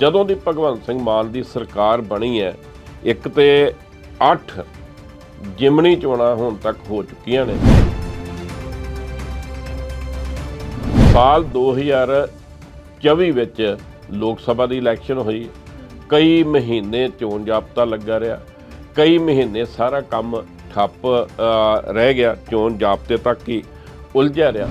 ਜਦੋਂ ਦੀ ਭਗਵੰਤ ਸਿੰਘ ਮਾਨ ਦੀ ਸਰਕਾਰ ਬਣੀ ਹੈ, ਇੱਕ ਤੇ 8 ਜਿਮਨੀ ਚੋਣਾਂ ਹੁਣ ਤੱਕ ਹੋ ਚੁੱਕੀਆਂ ਨੇ। ਸਾਲ 2024 ਵਿੱਚ ਲੋਕ ਸਭਾ ਦੀ ਇਲੈਕਸ਼ਨ ਹੋਈ। ਕਈ ਮਹੀਨੇ ਚੋਣ ਜਾਬਤਾ ਲੱਗਾ ਰਿਹਾ। ਕਈ ਮਹੀਨੇ ਸਾਰਾ ਕੰਮ ਠੱਪ ਰਹਿ ਗਿਆ। ਚੋਣ ਜਾਬਤੇ ਤੱਕ ਹੀ ਉਲਝਿਆ ਰਿਹਾ।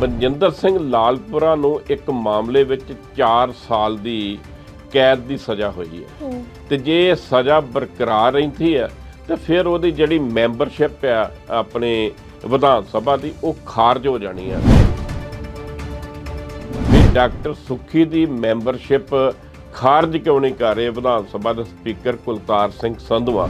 ਮਨਜਿੰਦਰ ਸਿੰਘ ਲਾਲਪੁਰਾ ਨੂੰ ਇੱਕ ਮਾਮਲੇ ਵਿੱਚ 4 ਸਾਲ ਦੀ ਕੈਦ ਦੀ ਸਜ਼ਾ ਹੋਈ ਹੈ। ਤੇ ਜੇ ਇਹ ਸਜ਼ਾ ਬਰਕਰਾਰ ਰਹਿੰਦੀ ਹੈ ਤੇ ਫਿਰ ਉਹਦੀ ਜਿਹੜੀ ਮੈਂਬਰਸ਼ਿਪ ਆ ਆਪਣੇ ਵਿਧਾਨ ਸਭਾ ਦੀ ਉਹ ਖਾਰਜ ਹੋ ਜਾਣੀ ਹੈ। ਵੀ ਡਾਕਟਰ ਸੁਖੀ ਦੀ ਮੈਂਬਰਸ਼ਿਪ ਖਾਰਜ ਕਿਉਂ ਨਹੀਂ ਕਰ ਰਹੇ ਵਿਧਾਨ ਸਭਾ ਦੇ ਸਪੀਕਰ ਕੁਲਤਾਰ ਸਿੰਘ ਸੰਧਵਾ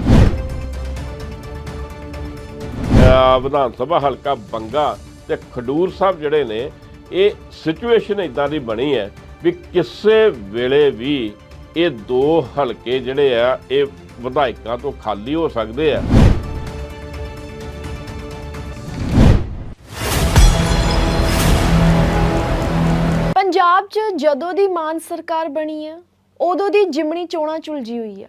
ਵਿਧਾਨ ਸਭਾ ਹਲਕਾ ਬੰਗਾ ਤੇ ਖਡੂਰ ਸਾਹਿਬ ਜਿਹੜੇ ਨੇ, ਇਹ ਸਿਚੁਏਸ਼ਨ ਇਦਾਂ ਦੀ ਬਣੀ ਹੈ ਵੀ ਕਿਸੇ ਵੇਲੇ ਵੀ ਇਹ ਦੋ ਹਲਕੇ ਜਿਹੜੇ ਆ, ਇਹ ਵਿਧਾਇਕਾਂ ਤੋਂ ਖਾਲੀ ਹੋ ਸਕਦੇ ਆ। ਪੰਜਾਬ 'ਚ ਜਦੋਂ ਦੀ ਮਾਨ ਸਰਕਾਰ ਬਣੀ ਹੈ ਉਦੋਂ ਦੀ ਜਿਮਣੀ ਚੋਣਾਂ ਚੁਲਜੀ ਹੋਈ ਹੈ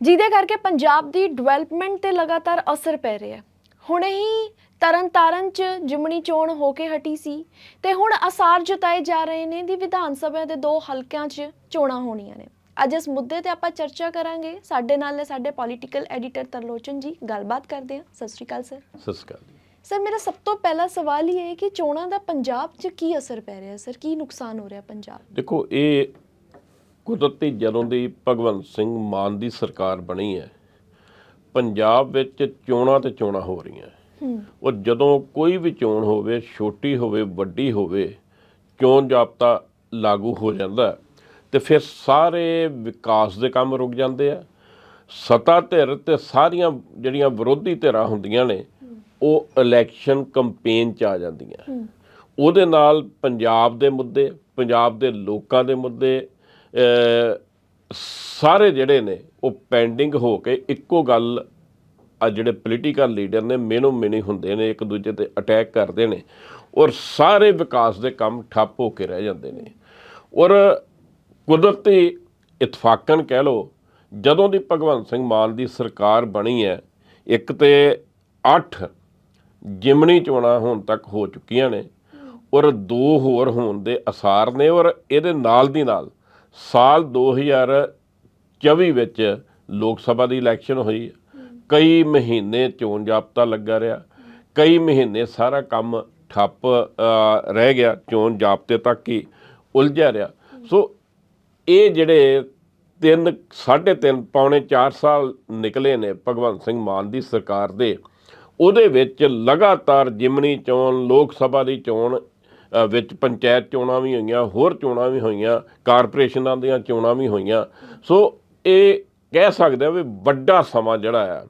ਜਿਹਦੇ ਕਰਕੇ ਪੰਜਾਬ ਦੀ ਡਿਵੈਲਪਮੈਂਟ ਤੇ ਲਗਾਤਾਰ ਅਸਰ ਪੈ ਰਿਹਾ। ਹੈ ਹੁਣੇ ਹੀ ਤਰਨਤਾਰਨ 'ਚ ਜਿਮਣੀ ਚੋਣ ਹੋ ਕੇ ਹਟੀ ਸੀ ਤੇ ਹੁਣ ਅਸਾਰ ਜਤਾਏ ਜਾ ਰਹੇ ਨੇ ਦੀ ਵਿਧਾਨ ਸਭਾ ਦੇ ਦੋ ਹਲਕਿਆਂ 'ਚ ਚੋਣਾਂ ਹੋਣੀਆਂ ਨੇ। ਅੱਜ ਇਸ ਮੁੱਦੇ ਤੇ ਆਪਾਂ ਚਰਚਾ ਕਰਾਂਗੇ। ਸਾਡੇ ਨਾਲ ਨੇ ਸਾਡੇ ਪੋਲੀਟੀਕਲ ਐਡੀਟਰ ਤਰਲੋਚਨ ਜੀ। ਗੱਲਬਾਤ ਕਰਦੇ ਹਾਂ। ਸਤਿ ਸ਼੍ਰੀ ਅਕਾਲ ਸਰ। ਸਤਿ ਸ਼੍ਰੀ ਅਕਾਲ। ਸਰ ਮੇਰਾ ਸਭ ਤੋਂ ਪਹਿਲਾ ਸਵਾਲ ਇਹ ਹੈ ਕਿ ਚੋਣਾਂ ਦਾ ਪੰਜਾਬ 'ਚ ਕੀ ਅਸਰ ਪੈ ਰਿਹਾ? ਸਰ ਕੀ ਨੁਕਸਾਨ ਹੋ ਰਿਹਾ ਪੰਜਾਬ ਦੇਖੋ ਇਹ ਕੁਦਰਤੀ ਜਦੋਂ ਦੀ ਭਗਵੰਤ ਸਿੰਘ ਮਾਨ ਦੀ ਸਰਕਾਰ ਬਣੀ ਹੈ। ਪੰਜਾਬ ਵਿੱਚ ਚੋਣਾਂ ਤੇ ਚੋਣਾਂ ਹੋ ਰਹੀਆਂ। ਉਹ ਜਦੋਂ ਕੋਈ ਵੀ ਚੋਣ ਹੋਵੇ ਛੋਟੀ ਹੋਵੇ ਵੱਡੀ ਹੋਵੇ ਚੋਣ ਜਾਬਤਾ ਲਾਗੂ ਹੋ ਜਾਂਦਾ ਹੈ, ਤੇ ਫਿਰ ਸਾਰੇ ਵਿਕਾਸ ਦੇ ਕੰਮ ਰੁਕ ਜਾਂਦੇ ਆ। ਸਤਾ ਧਿਰ ਤੇ ਸਾਰੀਆਂ ਜਿਹੜੀਆਂ ਵਿਰੋਧੀ ਧਿਰਾਂ ਹੁੰਦੀਆਂ ਨੇ ਉਹ ਇਲੈਕਸ਼ਨ ਕੈਂਪੇਨ ਚ ਆ ਜਾਂਦੀਆਂ। ਉਹਦੇ ਨਾਲ ਪੰਜਾਬ ਦੇ ਮੁੱਦੇ ਪੰਜਾਬ ਦੇ ਲੋਕਾਂ ਦੇ ਮੁੱਦੇ ਸਾਰੇ ਜਿਹੜੇ ਨੇ ਉਹ ਪੈਂਡਿੰਗ ਹੋ ਕੇ ਇੱਕੋ ਗੱਲ ਆ ਜਿਹੜੇ ਪੋਲੀਟੀਕਲ ਲੀਡਰ ਨੇ ਮੇਨੋ ਮੇਨੀ ਹੁੰਦੇ ਨੇ, ਇੱਕ ਦੂਜੇ ਤੇ ਅਟੈਕ ਕਰਦੇ ਨੇ ਔਰ ਸਾਰੇ ਵਿਕਾਸ ਦੇ ਕੰਮ ਠੱਪ ਹੋ ਕੇ ਰਹਿ ਜਾਂਦੇ ਨੇ। ਔਰ ਕੁਦਰਤੀ ਇਤਫਾਕਨ ਕਹਿ ਲੋ ਜਦੋਂ ਦੀ ਭਗਵੰਤ ਸਿੰਘ ਮਾਨ ਦੀ ਸਰਕਾਰ ਬਣੀ ਹੈ, ਇੱਕ ਤੇ 8 ਜਿਮਣੀ ਚੋਣਾਂ ਹੁਣ ਤੱਕ ਹੋ ਚੁੱਕੀਆਂ ਨੇ ਔਰ ਦੋ ਹੋਰ ਹੋਣ ਦੇ ਅਸਾਰ ਨੇ ਔਰ ਇਹਦੇ ਨਾਲ ਦੀ ਨਾਲ ਸਾਲ 2024 ਵਿੱਚ ਲੋਕ ਸਭਾ ਦੀ ਇਲੈਕਸ਼ਨ ਹੋਈ ਹੈ। ਕਈ ਮਹੀਨੇ ਚੋਣ ਜਾਬਤਾ ਲੱਗਾ ਰਿਹਾ, ਕਈ ਮਹੀਨੇ ਸਾਰਾ ਕੰਮ ਠੱਪ ਰਹਿ ਗਿਆ, ਚੋਣ ਜਾਬਤੇ ਤੱਕ ਹੀ ਉਲਝਿਆ ਰਿਹਾ। ਸੋ ਇਹ ਜਿਹੜੇ ਤਿੰਨ, ਸਾਢੇ ਤਿੰਨ, ਪੌਣੇ 4 ਸਾਲ ਨਿਕਲੇ ਨੇ ਭਗਵੰਤ ਸਿੰਘ ਮਾਨ ਦੀ ਸਰਕਾਰ ਦੇ, ਉਹਦੇ ਵਿੱਚ ਲਗਾਤਾਰ ਜਿਮਨੀ ਚੋਣ, ਲੋਕ ਸਭਾ ਦੀ ਚੋਣ ਵਿੱਚ ਪੰਚਾਇਤ ਚੋਣਾਂ ਵੀ ਹੋਈਆਂ, ਹੋਰ ਚੋਣਾਂ ਵੀ ਹੋਈਆਂ, ਕਾਰਪੋਰੇਸ਼ਨਾਂ ਦੀਆਂ ਚੋਣਾਂ ਵੀ ਹੋਈਆਂ। ਸੋ ਇਹ ਕਹਿ ਸਕਦੇ ਆ ਵੀ ਵੱਡਾ ਸਮਾਂ ਜਿਹੜਾ ਆ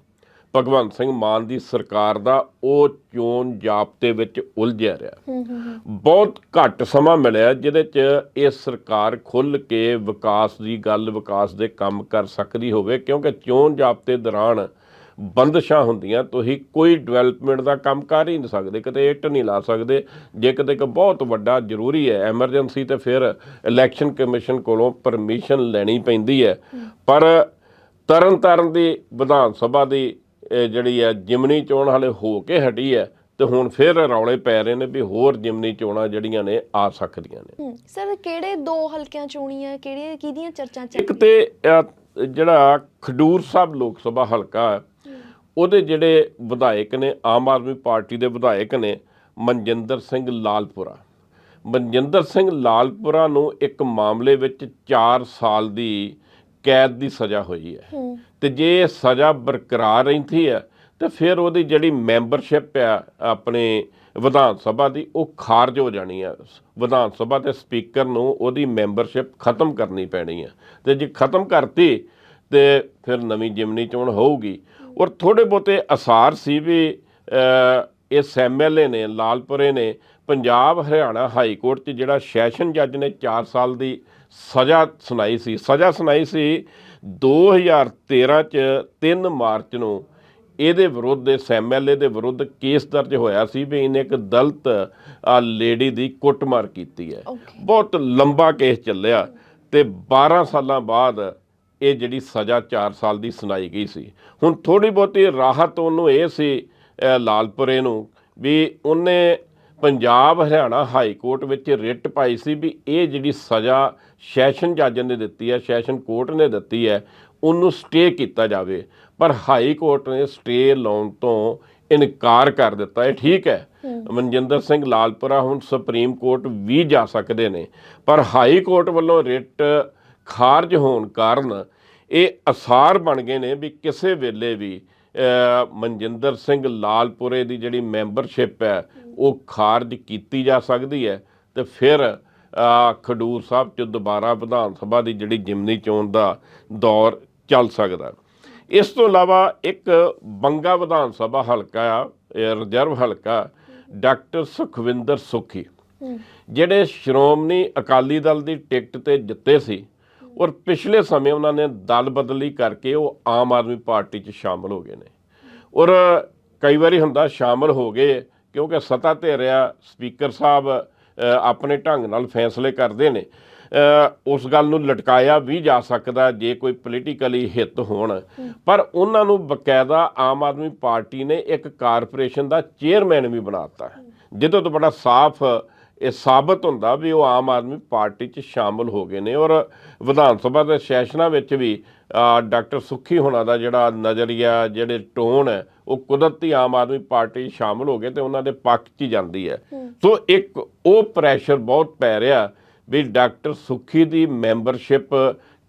ਭਗਵੰਤ ਸਿੰਘ ਮਾਨ ਦੀ ਸਰਕਾਰ ਦਾ ਉਹ ਚੋਣ ਜਾਬਤੇ ਵਿੱਚ ਉਲਝਿਆ ਰਿਹਾ। ਬਹੁਤ ਘੱਟ ਸਮਾਂ ਮਿਲਿਆ ਜਿਹਦੇ 'ਚ ਇਹ ਸਰਕਾਰ ਖੁੱਲ ਕੇ ਵਿਕਾਸ ਦੀ ਗੱਲ ਵਿਕਾਸ ਦੇ ਕੰਮ ਕਰ ਸਕਦੀ ਹੋਵੇ ਕਿਉਂਕਿ ਚੋਣ ਜਾਬਤੇ ਦੌਰਾਨ ਬੰਦਸ਼ਾਂ ਹੁੰਦੀਆਂ ਤੁਸੀਂ ਕੋਈ ਡਿਵੈਲਪਮੈਂਟ ਦਾ ਕੰਮ ਕਰ ਹੀ ਨਹੀਂ ਸਕਦੇ ਕਿਤੇ ਇੱਟ ਨਹੀਂ ਲਾ ਸਕਦੇ। ਜੇ ਕਿਤੇ ਕਿ ਬਹੁਤ ਵੱਡਾ ਜ਼ਰੂਰੀ ਹੈ ਐਮਰਜੈਂਸੀ ਤੇ ਫਿਰ ਇਲੈਕਸ਼ਨ ਕਮਿਸ਼ਨ ਕੋਲੋਂ ਪਰਮਿਸ਼ਨ ਲੈਣੀ ਪੈਂਦੀ ਹੈ। ਪਰ ਤਰਨ ਤਾਰਨ ਦੀ ਵਿਧਾਨ ਸਭਾ ਦੀ ਜਿਹੜੀ ਹੈ ਜਿਮਨੀ ਚੋਣ ਹਲੇ ਹੋ ਕੇ ਹਟੀ ਹੈ ਤੇ ਹੁਣ ਫਿਰ ਰੌਲੇ ਪੈ ਰਹੇ ਨੇ ਵੀ ਹੋਰ ਜਿਮਨੀ ਚੋਣਾਂ ਜਿਹੜੀਆਂ ਨੇ ਆ ਸਕਦੀਆਂ ਨੇ। ਸਰ ਕਿਹੜੇ ਦੋ ਹਲਕਿਆਂ ਚੋਣੀਆਂ ਕਿਹੜੇ ਕਿਹਦੀਆਂ ਚਰਚਾ ਚੱਲ ਇੱਕ ਤੇ ਜਿਹੜਾ ਖਡੂਰ ਸਾਹਿਬ ਲੋਕ ਸਭਾ ਹਲਕਾ ਉਹਦੇ ਜਿਹੜੇ ਵਿਧਾਇਕ ਨੇ ਆਮ ਆਦਮੀ ਪਾਰਟੀ ਦੇ ਵਿਧਾਇਕ ਨੇ ਮਨਜਿੰਦਰ ਸਿੰਘ ਲਾਲਪੁਰਾ। ਮਨਜਿੰਦਰ ਸਿੰਘ ਲਾਲਪੁਰਾ ਨੂੰ ਇੱਕ ਮਾਮਲੇ ਵਿੱਚ 4 ਸਾਲ ਦੀ ਕੈਦ ਦੀ ਸਜ਼ਾ ਹੋਈ ਹੈ। ਤੇ ਜੇ ਇਹ ਸਜ਼ਾ ਬਰਕਰਾਰ ਰਹਿੰਦੀ ਹੈ ਤੇ ਫਿਰ ਉਹਦੀ ਜਿਹੜੀ ਮੈਂਬਰਸ਼ਿਪ ਆ ਆਪਣੇ ਵਿਧਾਨ ਸਭਾ ਦੀ ਉਹ ਖਾਰਜ ਹੋ ਜਾਣੀ ਹੈ। ਵਿਧਾਨ ਸਭਾ ਦੇ ਸਪੀਕਰ ਨੂੰ ਉਹਦੀ ਮੈਂਬਰਸ਼ਿਪ ਖਤਮ ਕਰਨੀ ਪੈਣੀ ਹੈ। ਤੇ ਜੇ ਖਤਮ ਕਰਤੀ ਤੇ ਫਿਰ ਨਵੀਂ ਜਿਮਨੀ ਚੋਣ ਹੋਊਗੀ। ਔਰ ਥੋੜੇ ਬਹੁਤੇ ਅਸਾਰ ਸੀ ਵੀ ਇਸ ਐਮਐਲਏ ਨੇ ਲਾਲਪੁਰੇ ਨੇ ਪੰਜਾਬ ਹਰਿਆਣਾ ਹਾਈ ਕੋਰਟ 'ਚ ਜਿਹੜਾ ਸੈਸ਼ਨ ਜੱਜ ਨੇ 4 ਸਾਲ ਦੀ ਸਜ਼ਾ ਸੁਣਾਈ ਸੀ। ਸਜ਼ਾ ਸੁਣਾਈ ਸੀ 2013 ਚ 3 ਮਾਰਚ ਨੂੰ। ਇਹਦੇ ਵਿਰੁੱਧ ਇਸ ਐਮਐਲਏ ਦੇ ਵਿਰੁੱਧ ਕੇਸ ਦਰਜ ਹੋਇਆ ਸੀ ਵੀ ਇਹਨੇ ਇੱਕ ਦਲਿਤ ਆ ਲੇਡੀ ਦੀ ਕੁੱਟਮਾਰ ਕੀਤੀ ਹੈ. ਬਹੁਤ ਲੰਬਾ ਕੇਸ ਚੱਲਿਆ ਤੇ 12 ਸਾਲਾਂ ਬਾਅਦ ਇਹ ਜਿਹੜੀ ਸਜ਼ਾ 4 ਸਾਲ ਦੀ ਸੁਣਾਈ ਗਈ ਸੀ। ਹੁਣ ਥੋੜੀ ਬਹੁਤੀ ਰਾਹਤ ਉਹਨੂੰ ਇਹ ਸੀ ਲਾਲਪੁਰੇ ਨੂੰ ਵੀ ਉਹਨੇ ਪੰਜਾਬ ਹਰਿਆਣਾ ਹਾਈ ਕੋਰਟ ਵਿੱਚ ਰਿਟ ਪਾਈ ਸੀ ਵੀ ਇਹ ਜਿਹੜੀ ਸਜ਼ਾ ਸੈਸ਼ਨ ਜੱਜ ਨੇ ਦਿੱਤੀ ਹੈ ਸੈਸ਼ਨ ਕੋਰਟ ਨੇ ਦਿੱਤੀ ਹੈ ਉਹਨੂੰ ਸਟੇ ਕੀਤਾ ਜਾਵੇ। ਪਰ ਹਾਈ ਕੋਰਟ ਨੇ ਸਟੇ ਲਾਉਣ ਤੋਂ ਇਨਕਾਰ ਕਰ ਦਿੱਤਾ। ਇਹ ਠੀਕ ਹੈ। ਮਨਜਿੰਦਰ ਸਿੰਘ ਲਾਲਪੁਰਾ ਹੁਣ ਸੁਪਰੀਮ ਕੋਰਟ ਵੀ ਜਾ ਸਕਦੇ ਨੇ। ਪਰ ਹਾਈ ਕੋਰਟ ਵੱਲੋਂ ਰਿਟ ਖਾਰਜ ਹੋਣ ਕਾਰਨ ਇਹ ਅਸਾਰ ਬਣ ਗਏ ਨੇ ਵੀ ਕਿਸੇ ਵੇਲੇ ਵੀ ਮਨਜਿੰਦਰ ਸਿੰਘ ਲਾਲਪੁਰੇ ਦੀ ਜਿਹੜੀ ਮੈਂਬਰਸ਼ਿਪ ਹੈ ਉਹ ਖਾਰਜ ਕੀਤੀ ਜਾ ਸਕਦੀ ਹੈ ਤੇ ਫਿਰ ਖਡੂਰ ਸਾਹਿਬ ਚ ਦੁਬਾਰਾ ਵਿਧਾਨ ਸਭਾ ਦੀ ਜਿਹੜੀ ਜਿਮਨੀ ਚੋਣ ਦਾ ਦੌਰ ਚੱਲ ਸਕਦਾ। ਇਸ ਤੋਂ ਇਲਾਵਾ ਇੱਕ ਬੰਗਾ ਵਿਧਾਨ ਸਭਾ ਹਲਕਾ ਆ ਰਿਜ਼ਰਵ ਹਲਕਾ ਡਾਕਟਰ ਸੁਖਵਿੰਦਰ ਸੁਖੀ। ਜਿਹੜੇ ਸ਼੍ਰੋਮਣੀ ਅਕਾਲੀ ਦਲ ਦੀ ਟਿਕਟ ਤੇ ਜਿੱਤੇ ਸੀ ਔਰ ਪਿਛਲੇ ਸਮੇਂ ਉਹਨਾਂ ਨੇ ਦਲ ਬਦਲੀ ਕਰਕੇ ਉਹ ਆਮ ਆਦਮੀ ਪਾਰਟੀ 'ਚ ਸ਼ਾਮਲ ਹੋ ਗਏ ਨੇ। ਔਰ ਕਈ ਵਾਰੀ ਹੁੰਦਾ ਸ਼ਾਮਲ ਹੋ ਗਏ ਕਿਉਂਕਿ ਸੱਤਾ ਤੇ ਰਿਹਾ ਸਪੀਕਰ ਸਾਹਿਬ ਆਪਣੇ ਢੰਗ ਨਾਲ ਫੈਸਲੇ ਕਰਦੇ ਨੇ। ਉਸ ਗੱਲ ਨੂੰ ਲਟਕਾਇਆ ਵੀ ਜਾ ਸਕਦਾ ਜੇ ਕੋਈ ਪੋਲੀਟੀਕਲੀ ਹਿੱਤ ਹੋਣ। ਪਰ ਉਹਨਾਂ ਨੂੰ ਬਕਾਇਦਾ ਆਮ ਆਦਮੀ ਪਾਰਟੀ ਨੇ ਇੱਕ ਕਾਰਪੋਰੇਸ਼ਨ ਦਾ ਚੇਅਰਮੈਨ ਵੀ ਬਣਾਤਾ ਜਿਹਦੇ ਤੋਂ ਬੜਾ ਸਾਫ਼ ਇਹ ਸਾਬਤ ਹੁੰਦਾ ਵੀ ਉਹ ਆਮ ਆਦਮੀ ਪਾਰਟੀ 'ਚ ਸ਼ਾਮਲ ਹੋ ਗਏ ਨੇ। ਔਰ ਵਿਧਾਨ ਸਭਾ ਦੇ ਸੈਸ਼ਨਾਂ ਵਿੱਚ ਵੀ ਡਾਕਟਰ ਸੁੱਖੀ ਹੋਣਾ ਦਾ ਜਿਹੜਾ ਨਜ਼ਰੀਆ ਜਿਹੜੇ ਟੋਨ ਹੈ ਉਹ ਕੁਦਰਤੀ ਆਮ ਆਦਮੀ ਪਾਰਟੀ ਸ਼ਾਮਲ ਹੋ ਗਏ ਤੇ ਉਹਨਾਂ ਦੇ ਪੱਖ 'ਚ ਜਾਂਦੀ ਹੈ। ਸੋ ਇੱਕ ਉਹ ਪ੍ਰੈਸ਼ਰ ਬਹੁਤ ਪੈ ਰਿਹਾ ਵੀ ਡਾਕਟਰ ਸੁੱਖੀ ਦੀ ਮੈਂਬਰਸ਼ਿਪ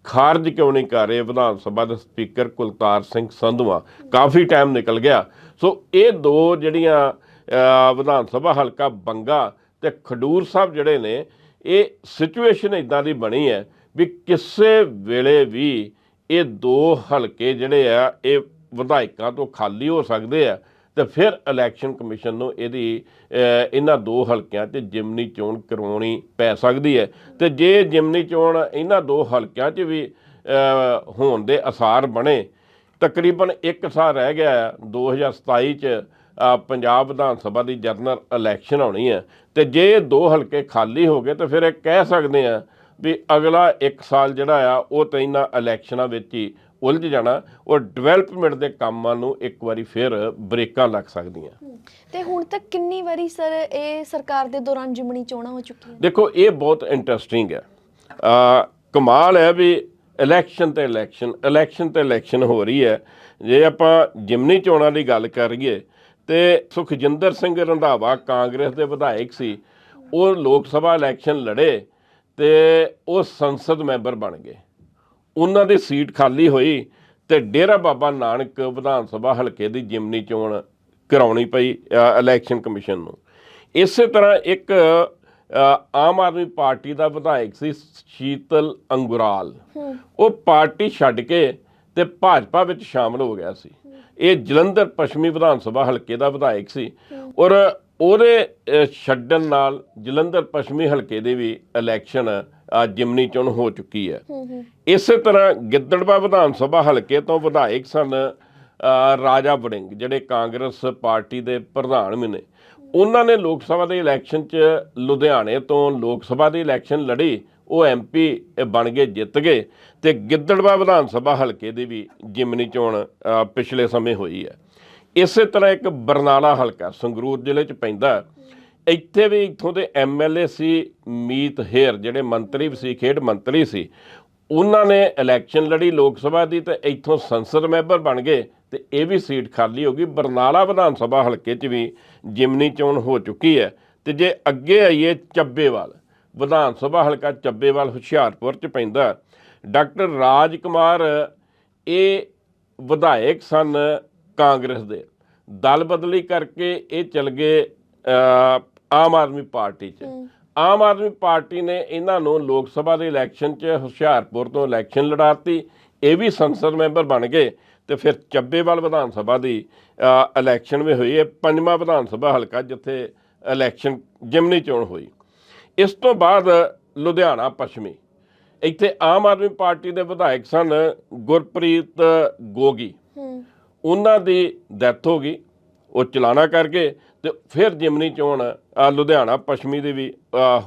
ਖਾਰਜ ਕਿਉਂ ਨਹੀਂ ਕਰ ਰਹੇ? ਵਿਧਾਨ ਸਭਾ ਦੇ ਸਪੀਕਰ ਕੁਲਤਾਰ ਸਿੰਘ ਸੰਧਵਾ ਕਾਫੀ ਟਾਈਮ ਨਿਕਲ ਗਿਆ। ਸੋ ਇਹ ਦੋ ਜਿਹੜੀਆਂ ਵਿਧਾਨ ਸਭਾ ਹਲਕਾ ਬੰਗਾ ਤੇ ਖਡੂਰ ਸਾਹਿਬ ਜਿਹੜੇ ਨੇ ਇਹ ਸਿਚੁਏਸ਼ਨ ਇਦਾਂ ਦੀ ਬਣੀ ਹੈ ਵੀ ਕਿਸੇ ਵੇਲੇ ਵੀ ਇਹ ਦੋ ਹਲਕੇ ਜਿਹੜੇ ਆ ਇਹ ਵਿਧਾਇਕਾਂ ਤੋਂ ਖਾਲੀ ਹੋ ਸਕਦੇ ਆ, ਤੇ ਫਿਰ ਇਲੈਕਸ਼ਨ ਕਮਿਸ਼ਨ ਨੂੰ ਇਹਦੀ ਇਹਨਾਂ ਦੋ ਹਲਕਿਆਂ 'ਚ ਜਿਮਨੀ ਚੋਣ ਕਰਵਾਉਣੀ ਪੈ ਸਕਦੀ ਹੈ। ਤੇ ਜੇ ਜਿਮਨੀ ਚੋਣ ਇਹਨਾਂ ਦੋ ਹਲਕਿਆਂ 'ਚ ਵੀ ਹੋਣ ਦੇ ਅਸਾਰ ਬਣੇ, ਤਕਰੀਬਨ 1 ਸਾਲ ਰਹਿ ਗਿਆ ਹੈ 2027 ਚ ਪੰਜਾਬ ਵਿਧਾਨ ਸਭਾ ਦੀ ਜਨਰਲ ਇਲੈਕਸ਼ਨ ਹੋਣੀ ਹੈ। ਤੇ ਜੇ ਦੋ ਹਲਕੇ ਖਾਲੀ ਹੋ ਗਏ, ਤਾਂ ਫਿਰ ਇਹ ਕਹਿ ਸਕਦੇ ਆ ਵੀ ਅਗਲਾ 1 ਸਾਲ ਜਿਹੜਾ ਆ, ਉਹ ਤਾਂ ਇਹਨਾਂ ਇਲੈਕਸ਼ਨਾਂ ਵਿੱਚ ਹੀ ਉਲਝ ਜਾਣਾ ਔਰ ਡਿਵੈਲਪਮੈਂਟ ਦੇ ਕੰਮਾਂ ਨੂੰ ਇੱਕ ਵਾਰੀ ਫਿਰ ਬ੍ਰੇਕਾਂ ਲੱਗ ਸਕਦੀਆਂ। ਤੇ ਹੁਣ ਤੱਕ ਕਿੰਨੀ ਵਾਰੀ ਸਰ ਇਹ ਸਰਕਾਰ ਦੇ ਦੌਰਾਨ ਜਿਮਣੀ ਚੋਣਾਂ ਹੋ ਚੁੱਕੀਆਂ? ਦੇਖੋ ਇਹ ਬਹੁਤ ਇੰਟਰਸਟਿੰਗ ਹੈ। ਅ ਕਮਾਲ ਹੈ ਵੀ ਇਲੈਕਸ਼ਨ ਤੇ ਇਲੈਕਸ਼ਨ ਇਲੈਕਸ਼ਨ ਤੇ ਇਲੈਕਸ਼ਨ ਹੋ ਰਹੀ ਹੈ। ਜੇ ਆਪਾਂ ਜਿਮਨੀ ਚੋਣਾਂ ਦੀ ਗੱਲ ਕਰੀਏ ਤੇ ਸੁਖਜਿੰਦਰ ਸਿੰਘ ਰੰਧਾਵਾ ਕਾਂਗਰਸ ਦੇ ਵਿਧਾਇਕ ਸੀ ਉਹ ਲੋਕ ਸਭਾ ਇਲੈਕਸ਼ਨ ਲੜੇ ਤੇ ਉਹ ਸੰਸਦ ਮੈਂਬਰ ਬਣ ਗਏ। ਉਹਨਾਂ ਦੀ ਸੀਟ ਖਾਲੀ ਹੋਈ ਤੇ ਡੇਰਾ ਬਾਬਾ ਨਾਨਕ ਵਿਧਾਨ ਸਭਾ ਹਲਕੇ ਦੀ ਜਿਮਨੀ ਚੋਣ ਕਰਾਉਣੀ ਪਈ ਇਲੈਕਸ਼ਨ ਕਮਿਸ਼ਨ ਨੂੰ। ਇਸੇ ਤਰ੍ਹਾਂ ਇੱਕ ਆਮ ਆਦਮੀ ਪਾਰਟੀ ਦਾ ਵਿਧਾਇਕ ਸੀ ਸ਼ੀਤਲ ਅੰਗੁਰਾਲ। ਉਹ ਪਾਰਟੀ ਛੱਡ ਕੇ ਤੇ ਭਾਜਪਾ ਵਿੱਚ ਸ਼ਾਮਲ ਹੋ ਗਿਆ ਸੀ। ਇਹ ਜਲੰਧਰ ਪੱਛਮੀ ਵਿਧਾਨ ਸਭਾ ਹਲਕੇ ਦਾ ਵਿਧਾਇਕ ਸੀ ਔਰ ਉਹਦੇ ਛੱਡਣ ਨਾਲ ਜਲੰਧਰ ਪੱਛਮੀ ਹਲਕੇ ਦੇ ਵੀ ਇਲੈਕਸ਼ਨ ਅ, ਜਿਮਨੀ ਚੋਣ ਹੋ ਚੁੱਕੀ ਹੈ। ਇਸੇ ਤਰ੍ਹਾਂ ਗਿੱਦੜਬਾ ਵਿਧਾਨ ਸਭਾ ਹਲਕੇ ਤੋਂ ਵਿਧਾਇਕ ਸਨ ਰਾਜਾ ਵੜਿੰਗ ਜਿਹੜੇ ਕਾਂਗਰਸ ਪਾਰਟੀ ਦੇ ਪ੍ਰਧਾਨ ਵੀ ਨੇ। ਉਹਨਾਂ ਨੇ ਲੋਕ ਸਭਾ ਦੇ ਇਲੈਕਸ਼ਨ 'ਚ ਲੁਧਿਆਣੇ ਤੋਂ ਲੋਕ ਸਭਾ ਦੀ ਇਲੈਕਸ਼ਨ ਲੜੀ ਉਹ ਐਮਪੀ ਬਣ ਗਏ ਜਿੱਤ ਗਏ। ਤੇ ਗਿੱਦੜਬਾ ਵਿਧਾਨ ਸਭਾ ਹਲਕੇ ਦੀ ਵੀ ਜਿਮਨੀ ਚੋਣ ਪਿਛਲੇ ਸਮੇਂ ਹੋਈ ਹੈ। ਇਸੇ ਤਰ੍ਹਾਂ ਇੱਕ ਬਰਨਾਲਾ ਹਲਕਾ ਸੰਗਰੂਰ ਜ਼ਿਲ੍ਹੇ 'ਚ ਪੈਂਦਾ ਇੱਥੇ ਵੀ ਇੱਥੋਂ ਦੇ ਐਮਐਲਏ ਸੀ ਮੀਤ ਹੇਰ ਜਿਹੜੇ ਮੰਤਰੀ ਵੀ ਸੀ, ਖੇਡ ਮੰਤਰੀ ਸੀ, ਉਹਨਾਂ ਨੇ ਇਲੈਕਸ਼ਨ ਲੜੀ ਲੋਕ ਸਭਾ ਦੀ ਤੇ ਇੱਥੋਂ ਸੰਸਦ ਮੈਂਬਰ ਬਣ ਗਏ ਤੇ ਇਹ ਵੀ ਸੀਟ ਖਾਲੀ ਹੋ ਗਈ। ਬਰਨਾਲਾ ਵਿਧਾਨ ਸਭਾ ਹਲਕੇ 'ਚ ਵੀ ਜਿਮਨੀ ਚੋਣ ਹੋ ਚੁੱਕੀ ਹੈ ਤੇ ਜੇ ਅੱਗੇ ਆਈਏ ਚੱਬੇਵਾਲ, ਵਿਧਾਨ ਸਭਾ ਹਲਕਾ ਚੱਬੇਵਾਲ ਹੁਸ਼ਿਆਰਪੁਰ 'ਚ ਪੈਂਦਾ ਡਾਕਟਰ ਰਾਜ ਕੁਮਾਰ ਇਹ ਵਿਧਾਇਕ ਸਨ ਕਾਂਗਰਸ ਦੇ। ਦਲ ਬਦਲੀ ਕਰਕੇ ਇਹ ਚਲ ਗਏ ਆਮ ਆਦਮੀ ਪਾਰਟੀ 'ਚ। ਆਮ ਆਦਮੀ ਪਾਰਟੀ ਨੇ ਇਹਨਾਂ ਨੂੰ ਲੋਕ ਸਭਾ ਦੇ ਇਲੈਕਸ਼ਨ 'ਚ ਹੁਸ਼ਿਆਰਪੁਰ ਤੋਂ ਇਲੈਕਸ਼ਨ ਲੜਾਤੀ। ਇਹ ਵੀ ਸੰਸਦ ਮੈਂਬਰ ਬਣ ਗਏ ਤੇ ਫਿਰ ਚੱਬੇਵਾਲ ਵਿਧਾਨ ਸਭਾ ਦੀ ਇਲੈਕਸ਼ਨ ਵੀ ਹੋਈ। ਹੈ ਪੰਜਵਾਂ ਵਿਧਾਨ ਸਭਾ ਹਲਕਾ ਜਿੱਥੇ ਇਲੈਕਸ਼ਨ ਜਿਮਨੀ ਚੋਣ ਹੋਈ। ਇਸ ਤੋਂ ਬਾਅਦ ਲੁਧਿਆਣਾ ਪੱਛਮੀ। ਇੱਥੇ ਆਮ ਆਦਮੀ ਪਾਰਟੀ ਦੇ ਵਿਧਾਇਕ ਸਨ ਗੁਰਪ੍ਰੀਤ ਗੋਗੀ। ਉਹਨਾਂ ਦੀ ਡੈਥ ਹੋ ਗਈ, ਉਹ ਚਲਾਣਾ ਕਰਕੇ ਤੇ ਫਿਰ ਜਿਮਨੀ ਚੋਣ ਲੁਧਿਆਣਾ, ਪੱਛਮੀ ਦੀ ਵੀ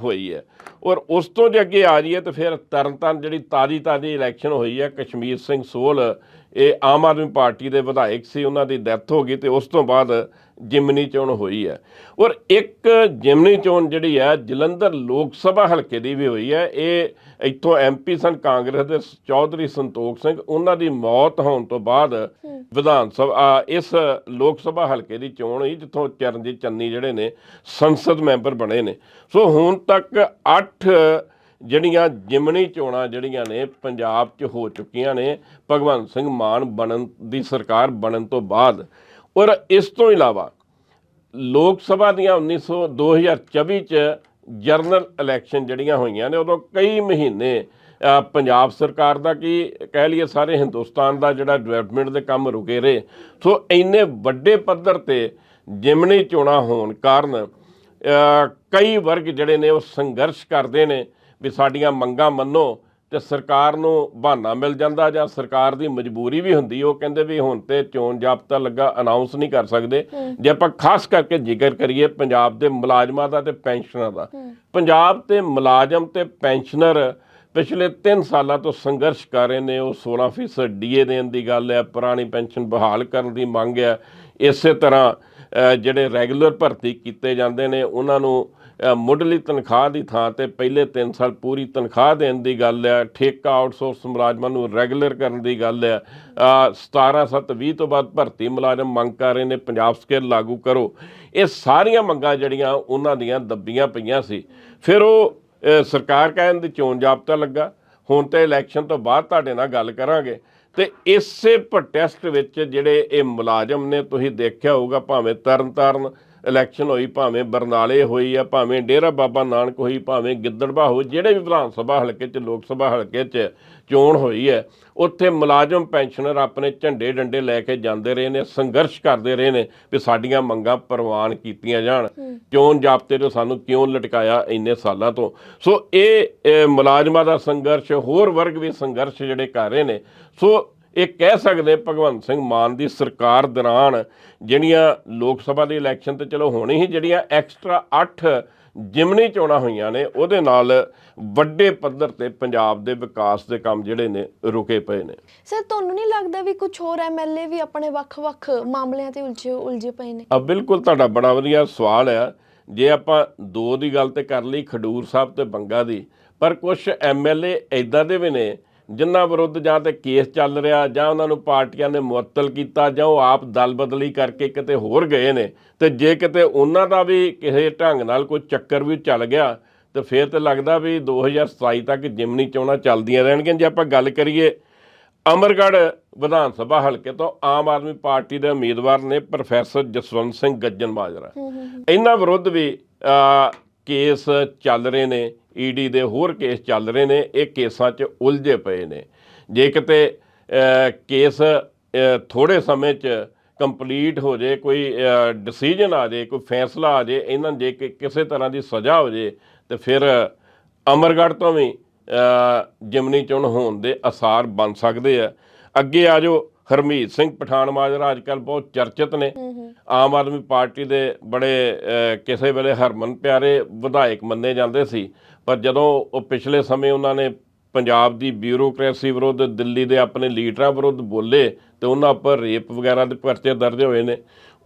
ਹੋਈ ਹੈ। ਔਰ ਉਸ ਤੋਂ ਜੇ ਅੱਗੇ ਆ ਜਾਈਏ ਤੇ ਫਿਰ ਤਰਨਤਾਰਨ ਜਿਹੜੀ ਤਾਜੀ ਤਾਜੀ ਇਲੈਕਸ਼ਨ ਹੋਈ ਹੈ, ਕਸ਼ਮੀਰ ਸਿੰਘ ਸੋਲ ਇਹ ਆਮ ਆਦਮੀ ਪਾਰਟੀ ਦੇ ਵਿਧਾਇਕ ਸੀ, ਉਹਨਾਂ ਦੀ ਡੈਥ ਹੋ ਗਈ ਤੇ ਉਸ ਤੋਂ ਬਾਅਦ ਜਿਮਨੀ ਚੋਣ ਹੋਈ ਹੈ। ਔਰ ਇੱਕ ਜਿਮਨੀ ਚੋਣ ਜਿਹੜੀ ਹੈ, ਜਲੰਧਰ ਲੋਕ ਸਭਾ ਹਲਕੇ ਦੀ ਵੀ ਹੋਈ ਹੈ। ਇਹ ਇੱਥੋਂ ਐਮਪੀ ਸਨ, ਕਾਂਗਰਸ ਦੇ ਚੌਧਰੀ ਸੰਤੋਖ ਸਿੰਘ, ਉਹਨਾਂ ਦੀ ਮੌਤ ਹੋਣ ਤੋਂ ਬਾਅਦ ਵਿਧਾਨ ਸਭਾ ਇਸ ਲੋਕ ਸਭਾ ਹਲਕੇ ਦੀ ਚੋਣ ਹੋਈ, ਜਿੱਥੋਂ ਚਰਨਜੀਤ ਚੰਨੀ ਜਿਹੜੇ ਨੇ ਸੰਸਦ ਮੈਂਬਰ ਬਣੇ ਨੇ। ਸੋ ਹੁਣ ਤੱਕ 8 ਜਿਹੜੀਆਂ ਜਿਮਣੀ ਚੋਣਾਂ ਜਿਹੜੀਆਂ ਨੇ ਪੰਜਾਬ 'ਚ ਹੋ ਚੁੱਕੀਆਂ ਨੇ, ਭਗਵੰਤ ਸਿੰਘ ਮਾਨ ਬਣਨ ਦੀ ਸਰਕਾਰ ਬਣਨ ਤੋਂ ਬਾਅਦ, ਔਰ ਇਸ ਤੋਂ ਇਲਾਵਾ ਲੋਕ ਸਭਾ ਦੀਆਂ 1900 2024 ਚ ਜਰਨਲ ਇਲੈਕਸ਼ਨ ਜਿਹੜੀਆਂ ਹੋਈਆਂ ਨੇ, ਉਦੋਂ ਕਈ ਮਹੀਨੇ ਪੰਜਾਬ ਸਰਕਾਰ ਦਾ ਕੀ ਕਹਿ ਲਈਏ ਸਾਰੇ ਹਿੰਦੁਸਤਾਨ ਦਾ ਜਿਹੜਾ ਡਿਵੈਲਪਮੈਂਟ ਦੇ ਕੰਮ ਰੁਕੇ ਰਹੇ। ਸੋ ਇੰਨੇ ਵੱਡੇ ਪੱਧਰ ਤੇ ਜਿਮਣੀ ਚੋਣਾਂ ਹੋਣ ਕਾਰਨ ਕਈ ਵਰਗ ਜਿਹੜੇ ਨੇ ਉਹ ਸੰਘਰਸ਼ ਕਰਦੇ ਨੇ। ਵੀ ਸਾਡੀਆਂ ਮੰਗਾਂ ਮੰਨੋ ਤੇ ਸਰਕਾਰ ਨੂੰ ਬਹਾਨਾ ਮਿਲ ਜਾਂਦਾ ਜਾਂ ਸਰਕਾਰ ਦੀ ਮਜਬੂਰੀ ਵੀ ਹੁੰਦੀ ਉਹ ਕਹਿੰਦੇ ਵੀ ਹੁਣ ਤੇ ਚੋਣ ਜਾਬਤਾ ਲੱਗਾ ਅਨਾਉਂਸ ਨਹੀਂ ਕਰ ਸਕਦੇ। ਜੇ ਆਪਾਂ ਖਾਸ ਕਰਕੇ ਜ਼ਿਕਰ ਕਰੀਏ ਪੰਜਾਬ ਦੇ ਮੁਲਾਜ਼ਮਾਂ ਦਾ ਤੇ ਪੈਨਸ਼ਨਰ ਦਾ। ਪੰਜਾਬ ਤੇ ਮੁਲਾਜ਼ਮ ਤੇ ਪੈਨਸ਼ਨਰ ਪਿਛਲੇ 3 ਸਾਲਾਂ ਤੋਂ ਸੰਘਰਸ਼ ਕਰ ਰਹੇ ਨੇ ਉਹ 16% ਡੀਏ ਦੇਣ ਦੀ ਗੱਲ ਹੈ ਪੁਰਾਣੀ ਪੈਨਸ਼ਨ ਬਹਾਲ ਕਰਨ ਦੀ ਮੰਗ ਹੈ। ਇਸੇ ਤਰ੍ਹਾਂ ਜਿਹੜੇ ਰੈਗੂਲਰ ਭਰਤੀ ਕੀਤੇ ਜਾਂਦੇ ਨੇ ਉਹਨਾਂ ਨੂੰ ਮੁੱਢਲੀ ਤਨਖਾਹ ਦੀ ਥਾਂ ਤੇ ਪਹਿਲੇ 3 ਸਾਲ ਪੂਰੀ ਤਨਖਾਹ ਦੇਣ ਦੀ ਗੱਲ ਹੈ ਠੇਕਾ ਆਊਟਸੋਰਸ ਮੁਲਾਜ਼ਮਾਂ ਨੂੰ ਰੈਗੂਲਰ ਕਰਨ ਦੀ ਗੱਲ ਹੈ। ਅ, 17 7 20 ਤੋਂ ਬਾਅਦ ਭਰਤੀ ਮੁਲਾਜ਼ਮ ਮੰਗ ਕਰ ਰਹੇ ਨੇ ਪੰਜਾਬ ਸਕੇਲ ਲਾਗੂ ਕਰੋ। ਇਹ ਸਾਰੀਆਂ ਮੰਗਾਂ ਜਿਹੜੀਆਂ ਉਹਨਾਂ ਦੀਆਂ ਦੱਬੀਆਂ ਪਈਆਂ ਸੀ। ਫਿਰ ਉਹ ਸਰਕਾਰ ਕਹਿਣ ਦੀ ਚੋਣ ਜਾਬਤਾ ਲੱਗਾ। ਹੁਣ ਤੇ ਇਲੈਕਸ਼ਨ ਤੋਂ ਬਾਅਦ ਤੁਹਾਡੇ ਨਾਲ ਗੱਲ ਕਰਾਂਗੇ। ਤੇ ਇਸੇ ਪ੍ਰੋਟੈਸਟ ਵਿੱਚ ਜਿਹੜੇ ਇਹ ਮੁਲਾਜ਼ਮ ਨੇ ਤੁਸੀਂ ਦੇਖਿਆ ਹੋਊਗਾ ਭਾਵੇਂ ਤਰਨਤਾਰਨ ਇਲੈਕਸ਼ਨ ਹੋਈ ਭਾਵੇਂ ਬਰਨਾਲੇ ਹੋਈ ਆ ਭਾਵੇਂ ਡੇਰਾ ਬਾਬਾ ਨਾਨਕ ਹੋਈ ਭਾਵੇਂ ਗਿੱਦੜਬਾ ਹੋਈ ਜਿਹੜੇ ਵੀ ਵਿਧਾਨ ਸਭਾ ਹਲਕੇ 'ਚ ਲੋਕ ਸਭਾ ਹਲਕੇ 'ਚ ਚੋਣ ਹੋਈ ਹੈ ਉੱਥੇ ਮੁਲਾਜ਼ਮ ਪੈਨਸ਼ਨਰ ਆਪਣੇ ਝੰਡੇ ਡੰਡੇ ਲੈ ਕੇ ਜਾਂਦੇ ਰਹੇ ਨੇ ਸੰਘਰਸ਼ ਕਰਦੇ ਰਹੇ ਨੇ ਵੀ ਸਾਡੀਆਂ ਮੰਗਾਂ ਪ੍ਰਵਾਨ ਕੀਤੀਆਂ ਜਾਣ। ਚੋਣ ਜਾਬਤੇ ਤੋਂ ਸਾਨੂੰ ਕਿਉਂ ਲਟਕਾਇਆ ਇੰਨੇ ਸਾਲਾਂ ਤੋਂ? ਸੋ ਇਹ ਮੁਲਾਜ਼ਮਾਂ ਦਾ ਸੰਘਰਸ਼ ਹੋਰ ਵਰਗ ਵੀ ਸੰਘਰਸ਼ ਜਿਹੜੇ ਕਰ ਰਹੇ ਨੇ ਸੋ ਇਹ ਕਹਿ ਸਕਦੇ ਭਗਵੰਤ ਸਿੰਘ ਮਾਨ ਦੀ ਸਰਕਾਰ ਦੌਰਾਨ ਜਿਹੜੀਆਂ ਲੋਕ ਸਭਾ ਦੀ ਇਲੈਕਸ਼ਨ ਤੇ ਚਲੋ ਹੋਣੀ ਹੀ ਜਿਹੜੀਆਂ ਐਕਸਟਰਾ 8 ਜਿਮਨੀ ਚੋਣਾਂ ਹੋਈਆਂ ਨੇ ਉਹਦੇ ਨਾਲ ਵੱਡੇ ਪੱਧਰ ਤੇ ਪੰਜਾਬ ਦੇ ਵਿਕਾਸ ਦੇ ਕੰਮ ਜਿਹੜੇ ਨੇ ਰੁਕੇ ਪਏ ਨੇ। ਸਰ ਤੁਹਾਨੂੰ ਨਹੀਂ ਲੱਗਦਾ ਵੀ ਕੁਝ ਹੋਰ ਐਮਐਲਏ ਵੀ ਆਪਣੇ ਵੱਖ-ਵੱਖ ਮਾਮਲਿਆਂ ਤੇ ਉਲਝੇ ਉਲਝੇ ਪਏ ਨੇ? ਆ ਬਿਲਕੁਲ ਤੁਹਾਡਾ ਬੜਾ ਵਧੀਆ ਸਵਾਲ ਆ। ਜੇ ਆਪਾਂ ਦੋ ਦੀ ਗੱਲ ਤੇ ਕਰ ਲਈ ਖਡੂਰ ਸਾਹਿਬ ਤੇ ਬੰਗਾ ਦੀ ਪਰ ਕੁਝ ਐਮਐਲਏ ਇਦਾਂ ਦੇ ਵੀ ਨੇ ਜਿਨ੍ਹਾਂ ਵਿਰੁੱਧ ਜਾਂ ਤੇ ਕੇਸ ਚੱਲ ਰਿਹਾ ਜਾਂ ਉਹਨਾਂ ਨੂੰ ਪਾਰਟੀਆਂ ਨੇ ਮੁਅੱਤਲ ਕੀਤਾ ਜਾਂ ਉਹ ਆਪ ਦਲ ਬਦਲੀ ਕਰਕੇ ਕਿਤੇ ਹੋਰ ਗਏ ਨੇ ਤੇ ਜੇ ਕਿਤੇ ਉਹਨਾਂ ਦਾ ਵੀ ਕਿਸੇ ਢੰਗ ਨਾਲ ਕੋਈ ਚੱਕਰ ਵੀ ਚੱਲ ਗਿਆ ਤੇ ਫਿਰ ਤੇ ਲੱਗਦਾ ਵੀ 2027 ਤੱਕ ਜਿਮਨੀ ਚੋਣਾਂ ਚੱਲਦੀਆਂ ਰਹਿਣਗੀਆਂ। ਜੇ ਆਪਾਂ ਗੱਲ ਕਰੀਏ ਅਮਰਗੜ੍ਹ ਵਿਧਾਨ ਸਭਾ ਹਲਕੇ ਤੋਂ ਆਮ ਆਦਮੀ ਪਾਰਟੀ ਦੇ ਉਮੀਦਵਾਰ ਨੇ ਪ੍ਰੋਫੈਸਰ ਜਸਵੰਤ ਸਿੰਘ ਗੱਜਨ ਮਾਜਰਾ ਇਹਨਾਂ ਵਿਰੁੱਧ ਵੀ ਕੇਸ ਚੱਲ ਰਹੇ ਨੇ ਈਡੀ ਦੇ ਹੋਰ ਕੇਸ ਚੱਲ ਰਹੇ ਨੇ ਇਹ ਕੇਸਾਂ 'ਚ ਉਲਝੇ ਪਏ ਨੇ। ਜੇ ਕਿਤੇ ਕੇਸ ਥੋੜੇ ਸਮੇਂ 'ਚ ਕੰਪਲੀਟ ਹੋ ਜੇ ਕੋਈ ਡਿਸੀਜਨ ਆ ਜੇ ਕੋਈ ਫੈਸਲਾ ਆ ਜੇ ਇਹਨਾਂ ਜੇ ਕਿ ਕਿਸੇ ਤਰ੍ਹਾਂ ਦੀ ਸਜ਼ਾ ਹੋ ਜੇ ਤੇ ਫਿਰ ਅਮਰਗੜ੍ਹ ਤੋਂ ਵੀ ਜਿਮਨੀ ਚੋਣ ਹੋਣ ਦੇ ਅਸਾਰ ਬਣ ਸਕਦੇ ਆ। ਅੱਗੇ ਆ ਜੋ ਹਰਮੀਤ ਸਿੰਘ ਪਠਾਨ ਮਾਜਰਾ ਅੱਜ ਕੱਲ ਬਹੁਤ ਚਰਚਿਤ ਨੇ। ਆਮ ਆਦਮੀ ਪਾਰਟੀ ਦੇ ਬੜੇ ਕਿਸੇ ਵੇਲੇ ਹਰਮਨ ਪਿਆਰੇ ਵਿਧਾਇਕ ਮੰਨੇ ਜਾਂਦੇ ਸੀ। ਪਰ ਜਦੋਂ ਉਹ ਪਿਛਲੇ ਸਮੇਂ ਉਹਨਾਂ ਨੇ ਪੰਜਾਬ ਦੀ ਬਿਊਰੋਕ੍ਰੇਸੀ ਵਿਰੁੱਧ ਦਿੱਲੀ ਦੇ ਆਪਣੇ ਲੀਡਰਾਂ ਵਿਰੁੱਧ ਬੋਲੇ ਤੇ ਉਹਨਾਂ ਉੱਪਰ ਰੇਪ ਵਗੈਰਾ ਦੇ ਪਰਚੇ ਦਰਜ ਹੋਏ ਨੇ,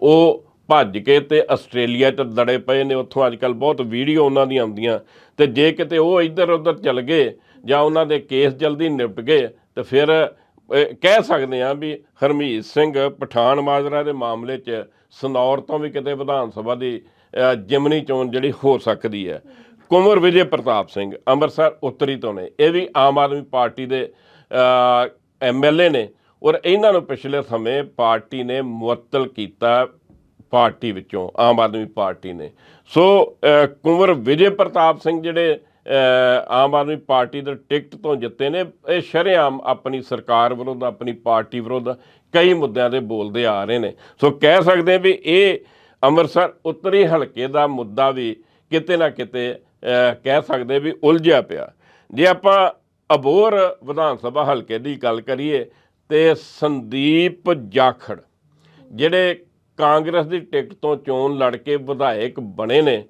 ਉਹ ਭੱਜ ਕੇ ਤੇ ਆਸਟ੍ਰੇਲੀਆ 'ਚ ਲੜੇ ਪਏ ਨੇ। ਉੱਥੋਂ ਅੱਜ ਕੱਲ ਬਹੁਤ ਵੀਡੀਓ ਉਹਨਾਂ ਦੀਆਂ ਆਉਂਦੀਆਂ ਤੇ ਜੇ ਕਿਤੇ ਉਹ ਇੱਧਰ ਉੱਧਰ ਚਲ ਗਏ ਜਾਂ ਉਹਨਾਂ ਦੇ ਕੇਸ ਜਲਦੀ ਨਿਪਟ ਗਏ ਤੇ ਫਿਰ ਕਹਿ ਸਕਦੇ ਹਾਂ ਵੀ ਹਰਮੀਤ ਸਿੰਘ ਪਠਾਨ ਮਾਜਰਾ ਦੇ ਮਾਮਲੇ 'ਚ ਸਨੌਰ ਤੋਂ ਵੀ ਕਿਤੇ ਵਿਧਾਨ ਸਭਾ ਦੀ ਜਿਮਨੀ ਚੋਣ ਜਿਹੜੀ ਹੋ ਸਕਦੀ ਹੈ। ਕੁੰਵਰ ਵਿਜੇ ਪ੍ਰਤਾਪ ਸਿੰਘ, ਅੰਮ੍ਰਿਤਸਰ ਉੱਤਰੀ ਤੋਂ ਨੇ। ਇਹ ਵੀ ਆਮ ਆਦਮੀ ਪਾਰਟੀ ਦੇ ਐਮਐਲਏ ਨੇ ਔਰ ਇਹਨਾਂ ਨੂੰ ਪਿਛਲੇ ਸਮੇਂ ਪਾਰਟੀ ਨੇ ਮੁਅੱਤਲ ਕੀਤਾ ਪਾਰਟੀ ਵਿੱਚੋਂ, ਆਮ ਆਦਮੀ ਪਾਰਟੀ ਨੇ। ਸੋ ਕੁੰਵਰ ਵਿਜੇ ਪ੍ਰਤਾਪ ਸਿੰਘ ਜਿਹੜੇ ਆਮ ਆਦਮੀ ਪਾਰਟੀ ਦੇ ਟਿਕਟ ਤੋਂ ਜਿੱਤੇ ਨੇ, ਇਹ ਸ਼ਰੇਆਮ ਆਪਣੀ ਸਰਕਾਰ ਵਿਰੁੱਧ, ਆਪਣੀ ਪਾਰਟੀ ਵਿਰੁੱਧ ਕਈ ਮੁੱਦਿਆਂ ਤੇ ਬੋਲਦੇ ਆ ਰਹੇ ਨੇ। ਸੋ, ਕਹਿ ਸਕਦੇ ਵੀ ਇਹ ਅੰਮ੍ਰਿਤਸਰ ਉੱਤਰੀ ਹਲਕੇ ਦਾ ਮੁੱਦਾ ਵੀ ਕਿਤੇ ਨਾ ਕਿਤੇ ਕਹਿ ਸਕਦੇ ਵੀ ਉਲਝਿਆ ਪਿਆ। ਜੇ ਆਪਾਂ ਅਬੋਰ ਵਿਧਾਨ ਸਭਾ ਹਲਕੇ ਦੀ ਗੱਲ ਕਰੀਏ ਤੇ ਸੰਦੀਪ ਜਾਖੜ, ਜਿਹੜੇ ਕਾਂਗਰਸ ਦੀ ਟਿਕਟ ਤੋਂ ਚੋਣ ਲੜ ਕੇ ਵਿਧਾਇਕ ਬਣੇ ਨੇ,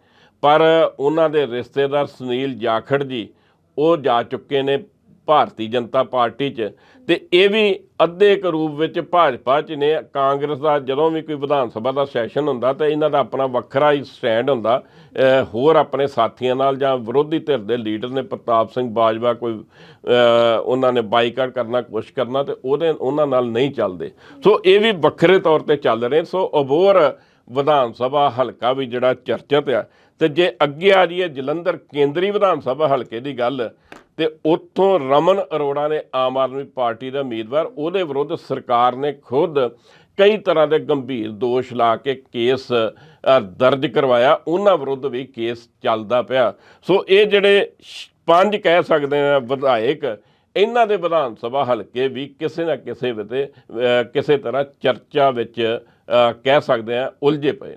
ਪਰ ਉਹਨਾਂ ਦੇ ਰਿਸ਼ਤੇਦਾਰ ਸੁਨੀਲ ਜਾਖੜ ਜੀ, ਉਹ ਜਾ ਚੁੱਕੇ ਨੇ ਭਾਰਤੀ ਜਨਤਾ ਪਾਰਟੀ 'ਚ ਤੇ ਇਹ ਵੀ ਅੱਧੇ ਕੁ ਰੂਪ ਵਿੱਚ ਭਾਜਪਾ 'ਚ ਨੇ। ਕਾਂਗਰਸ ਦਾ ਜਦੋਂ ਵੀ ਕੋਈ ਵਿਧਾਨ ਸਭਾ ਦਾ ਸੈਸ਼ਨ ਹੁੰਦਾ ਤਾਂ ਇਹਨਾਂ ਦਾ ਆਪਣਾ ਵੱਖਰਾ ਹੀ ਸਟੈਂਡ ਹੁੰਦਾ। ਹੋਰ ਆਪਣੇ ਸਾਥੀਆਂ ਨਾਲ ਜਾਂ ਵਿਰੋਧੀ ਧਿਰ ਦੇ ਲੀਡਰ ਨੇ ਪ੍ਰਤਾਪ ਸਿੰਘ ਬਾਜਵਾ ਕੋਈ ਉਹਨਾਂ ਨੇ ਬਾਈਕਾਟ ਕਰਨਾ, ਕੁਛ ਕਰਨਾ ਤੇ ਉਹਦੇ, ਉਹਨਾਂ ਨਾਲ ਨਹੀਂ ਚੱਲਦੇ। ਸੋ ਇਹ ਵੀ ਵੱਖਰੇ ਤੌਰ ਤੇ ਚੱਲ ਰਹੇ ਸੋ ਅਬੋਰ ਵਿਧਾਨ ਸਭਾ ਹਲਕਾ ਵੀ ਜਿਹੜਾ ਚਰਚਿਤ ਆ ਤੇ ਜੇ ਅੱਗੇ ਆ ਜਾਈਏ ਜਲੰਧਰ ਕੇਂਦਰੀ ਵਿਧਾਨ ਸਭਾ ਹਲਕੇ ਦੀ ਗੱਲ, ਤੇ ਉੱਥੋਂ ਰਮਨ ਅਰੋੜਾ ਨੇ ਆਮ ਆਦਮੀ ਪਾਰਟੀ ਦਾ ਉਮੀਦਵਾਰ, ਉਹਦੇ ਵਿਰੁੱਧ ਸਰਕਾਰ ਨੇ ਖੁਦ ਕਈ ਤਰ੍ਹਾਂ ਦੇ ਗੰਭੀਰ ਦੋਸ਼ ਲਾ ਕੇ ਕੇਸ ਦਰਜ ਕਰਵਾਇਆ। ਉਹਨਾਂ ਵਿਰੁੱਧ ਵੀ ਕੇਸ ਚੱਲਦਾ ਪਿਆ। ਸੋ ਇਹ ਜਿਹੜੇ ਪੰਜ ਕਹਿ ਸਕਦੇ ਆ ਵਿਧਾਇਕ, ਇਹਨਾਂ ਦੇ ਵਿਧਾਨ ਸਭਾ ਹਲਕੇ ਵੀ ਕਿਸੇ ਨਾ ਕਿਸੇ ਵਿਤੇ ਕਿਸੇ ਤਰ੍ਹਾਂ ਚਰਚਾ ਵਿੱਚ ਕਹਿ ਸਕਦੇ ਆ ਉਲਝੇ ਪਏ